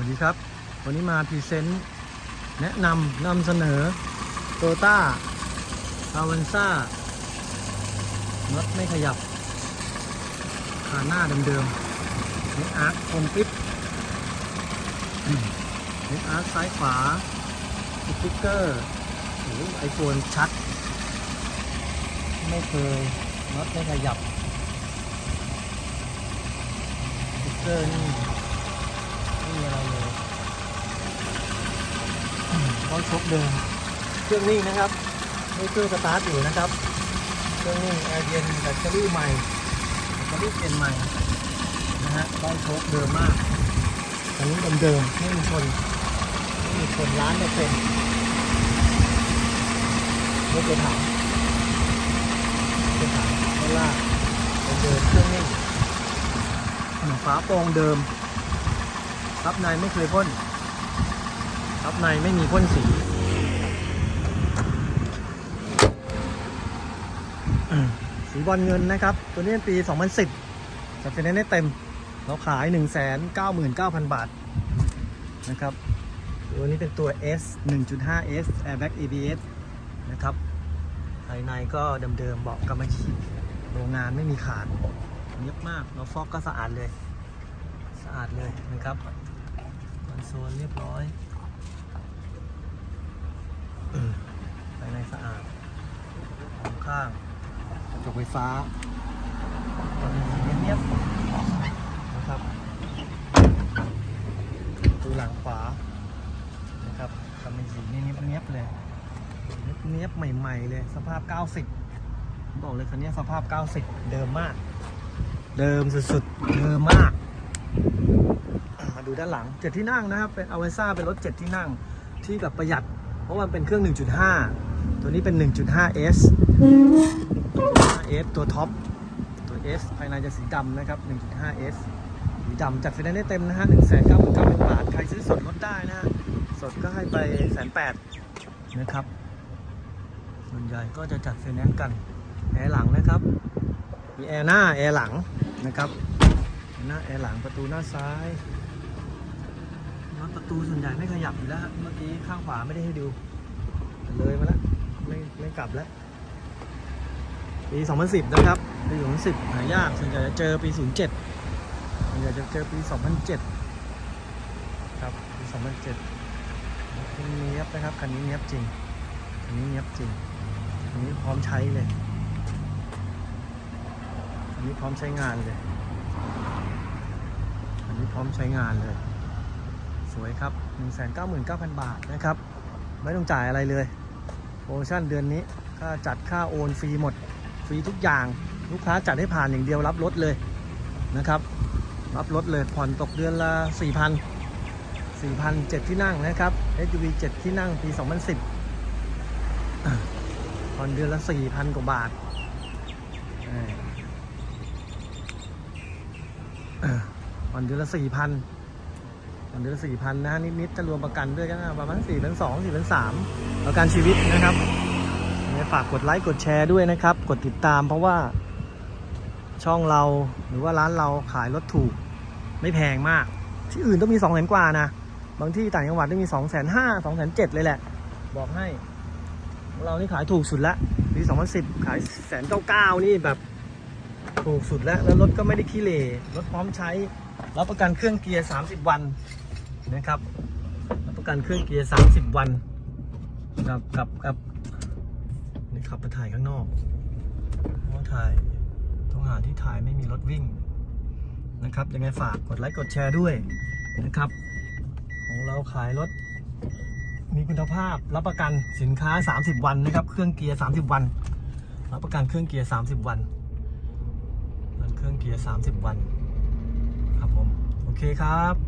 วัสดีครับ วันนี้มาพรีเซนต์แนะนำนำเสนอโตต้าอาวันซ่ารถไม่ขยับขาหน้าเดิมๆเน็ตอาร์คคมปิ๊บเน็ตอาร์คซ้ายขวาสติ๊กเกอร์โอ้ไอโฟนชัด ไม่เคยรถไม่ขยับสติ๊กเกอร์นี่ มีอะไรเลยเขาชกเดิม เครื่องนิ่งนะครับไม่เครื่องสตาร์ทอยู่นะครับ เครื่องนิ่งแอร์เย็นแบตเตอรี่ใหม่แบตเตอรี่เปลี่ยนใหม่นะฮะต้องชกเดิมมากอันนี้เดิมๆไม่มีคนไม่มีคนร้านเนี่ยเป็นรถเดินถังเดินถังไม่ลากเดิมเครื่องนิ่งฝาโปร่งเดิม ซับในไม่เคยพ่นซับในไม่มีพ่นสีสีบอลเงินนะครับ ตัวนี้เป็นปี 2010จัดไฟแนนซ์ได้เต็ม เราขาย 199,000 บาทนะครับ ตัวนี้เป็นตัว S 1.5 S Airbag ABS นะครับ ภายในก็เดิมๆเบาะกำมะหยี่โรงงานไม่มีขาดเนียบมากแล้วฟอกก็สะอาดเลย สะอาดเลยนะครับ โซลเรียบร้อยอืมภายในสะอาดข้างๆกระจกไฟฟ้าตอนนี้เนียบๆนะครับประตูหลังขวานะครับทำเป็นสีเนียบเนียบๆเลยเนียบๆใหม่ๆเลยสภาพ 90 บอกเลยคันนี้สภาพ 90 เดิมมาก เดิมสุดๆ เดิมมากมา ดูด้านหลังเจ็ดที่นั่งนะครับ เป็นอเวซ่าเป็นรถเจ็ดที่นั่งที่แบบประหยัด เพราะวันเป็นเครื่อง 1.5 ตัวนี้เป็น 1.5S 1.5S ตัวท็อป ตัว S ภายในจะสีดำนะครับ 1.5S สีดำจัดไฟแนนซ์ได้เต็มนะฮะ 1 9 9 0 0บาท ใครซื้อสดลดได้นะฮะ สดก็ให้ไปแสนแปดนะครับ ส่วนใหญ่ก็จะจัดไฟแนนซ์กัน แอร์หลังนะครับ มีแอร์หน้า แอร์หลังนะครับหน้าแอร์หลังประตูหน้าซ้าย ประตูส่วนใหญ่ไม่ขยับอยู่แล้ว เมื่อกี้ข้างขวาไม่ได้ให้ดู เลยมาแล้วไม่ไม่กลับแล้ว ปี 2010 นะครับปี 2010 หายากส่วนใหญ่จะเจอปี 07ส่วนใหญ่จะเจอปี 2007 ครับ ปี 2007คันนี้เนี้ยบนะครับ คันนี้เนี้ยบจริง คันนี้เนี้ยบจริง คันนี้พร้อมใช้เลยคันนี้พร้อมใช้งานเลย อันนี้พร้อมใช้งานเลย สวยครับ 199,000 บาทนะครับ ไม่ต้องจ่ายอะไรเลยโปรโมชั่นเดือนนี้ค่าจัดค่าโอนฟรีหมด ฟรีทุกอย่างลูกค้าจัดให้ผ่านอย่างเดียวรับรถเลยนะครับ รับรถเลยผ่อนตกเดือนละ 4,000 4,000 7ที่นั่งนะครับ SUV 7 ที่นั่งปี 2010 ผ่อนเดือนละ 4,000 กว่าบาทผ่อนเดือนละสี่พัน เดือนละสี่พันนะฮะนิดๆจะรวมประกันด้วยก็นประมาณสี่พันสองสี่พันสามประกันชีวิตนะครับฝากกดไลค์กดแชร์ด้วยนะครับ กดติดตามเพราะว่าช่องเราหรือว่าร้านเราขายรถถูกไม่แพงมาก ที่อื่นต้องมีสองแสนกว่านะ บางที่ต่างจังหวัดต้องมีสองแสนห้าสองแสนเจ็ดเลยแหละ บอกให้ของเรานี่ขายถูกสุดละปีสองพันสิบขายแสนเก้าเก้านี่แบบถูกสุดแล้ว แล้วรถก็ไม่ได้ขี้เหร่รถพร้อมใช้รับประกันเครื่องเกียร์30วัน นะครับรับประกันเครื่องเกียร์ 30 วันกับกับกับนี่ขับไปถ่ายข้างนอกเพราะถ่ายต้องหาที่ถ่ายไม่มีรถวิ่งนะครับยังไงฝากกดไลค์กดแชร์ด้วยนะครับ ของเราขายรถมีคุณภาพรับประกันสินค้า 30 วันนะครับ เครื่องเกียร์ 30 วัน รับประกันเครื่องเกียร์ 30 วันเครื่องเกียร์ 30 วัน ครับผม โอเคครับ